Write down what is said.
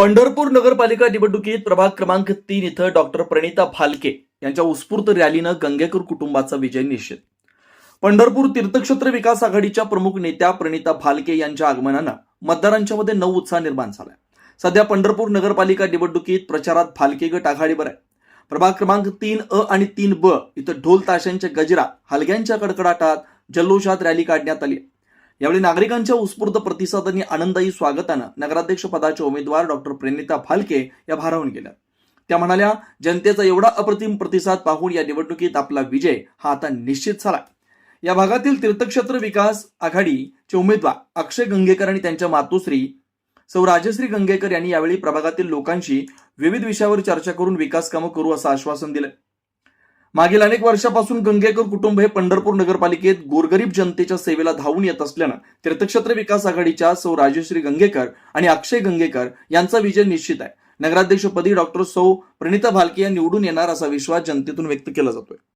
पंढरपूर नगरपालिका निवडणुकीत प्रभाग क्रमांक तीन इथं डॉक्टर प्रणिता फालके यांच्या उत्स्फूर्त रॅलीनं गंगेकर कुटुंबाचा विजय निश्चित. पंढरपूर तीर्थक्षेत्र विकास आघाडीच्या प्रमुख नेत्या प्रणिता फालके यांच्या आगमनानं मतदारांच्या मध्ये नऊ उत्साह निर्माण झालाय. सध्या पंढरपूर नगरपालिका निवडणुकीत प्रचारात फालके गट आघाडीवर आहे. प्रभाग क्रमांक तीन अ आणि तीन ब इथं ढोल ताशांच्या गजरा हलग्यांच्या कडकडाटात जल्लोषात रॅली काढण्यात आली यावेळी नागरिकांच्या उत्स्फूर्त प्रतिसाद आणि आनंदायी स्वागतानं नगराध्यक्ष पदाच्या उमेदवार डॉक्टर प्रेमिता फालके या भारावून गेल्या. त्या म्हणाल्या जनतेचा एवढा अप्रतिम प्रतिसाद पाहून या निवडणुकीत आपला विजय हा आता निश्चित झाला या भागातील तीर्थक्षेत्र विकास आघाडीचे उमेदवार अक्षय गंगेकर आणि त्यांच्या मातोश्री सौ. राजश्री गंगेकर यांनी यावेळी प्रभागातील लोकांशी विविध विषयावर चर्चा करून विकास कामं करू असं आश्वासन दिलं. मागील अनेक वर्षापासून गंगेकर कुटुंब हे पंढरपूर नगरपालिकेत गोरगरीब जनतेच्या सेवेला धावून येत असल्यानं तीर्थक्षेत्र विकास आघाडीच्या सौ राजश्री गंगेकर आणि अक्षय गंगेकर यांचा विजय निश्चित आहे. नगराध्यक्षपदी डॉक्टर सौ प्रणिता भालके या निवडून येणार असा विश्वास जनतेतून व्यक्त केला जातोय.